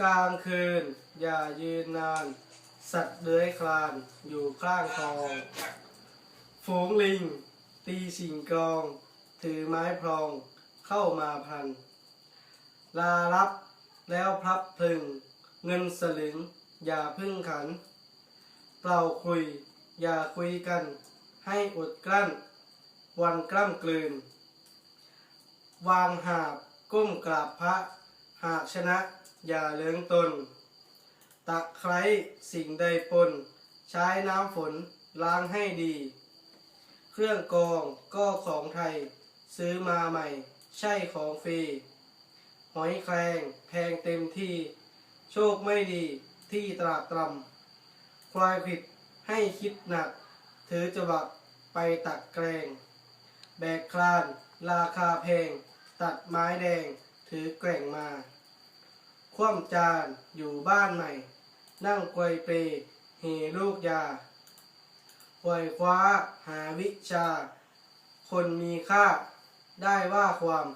กลางคืน อย่ายืนนาน สัตว์เลื้อยคลานอยู่ข้างคลองฝูงลิง ตีสิงกอง ถือไม้พลองเข้ามาพัน ลารับแล้วพลับพึง เงินสลึง อย่าพึ่งขัน เปล่าคุย อย่าคุยกัน ให้อดกลั้น วันกล้ำกลืน วางหาบก้มกราบพระหากชนะ อย่าเลื้งตน ตะไคร้สิ่งใดปน ใช้น้ำฝนล้างให้ดี เครื่องกรองก็ของไทย ซื้อมาใหม่ ใช่ของฟรี หอยแครงแพงเต็มที่ โชคไม่ดีที่ตรากตรำควายผิดให้คิดหนัก ถือจบักไปตักแกรงแบกคลาน ราคาแพง ตัดไม้แดง ถือแกร่งมา คว่ำจานอยู่บ้านใหม่ นั่งไกวเปเฮลูกยาปล่อยคว้าหาวิชา คนมีค่าได้ว่าความ